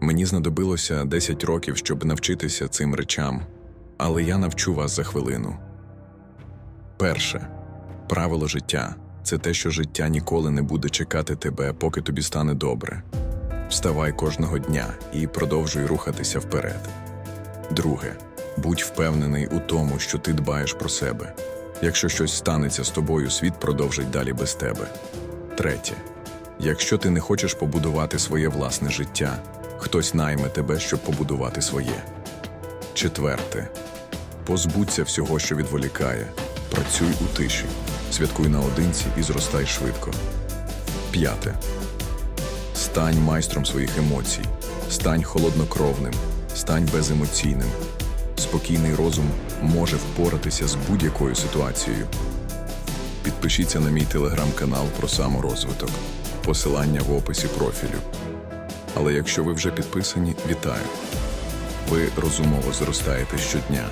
Мені знадобилося 10 років, щоб навчитися цим речам, але я навчу вас за хвилину. Перше правило життя це те, що життя ніколи не буде чекати тебе, поки тобі стане добре. Вставай кожного дня і продовжуй рухатися вперед. Друге, будь впевнений у тому, що ти дбаєш про себе. Якщо щось станеться з тобою, світ продовжить далі без тебе. Третє. Якщо ти не хочеш побудувати своє власне життя, хтось найме тебе, щоб побудувати своє. Четверте. Позбудься всього, що відволікає. Працюй у тиші, святкуй наодинці і зростай швидко. П'яте. Стань майстром своїх емоцій, стань холоднокровним, стань беземоційним. Спокійний розум може впоратися з будь-якою ситуацією. Підпишіться на мій телеграм-канал про саморозвиток. Посилання в описі профілю. Але якщо ви вже підписані, вітаю! Ви розумово зростаєте щодня.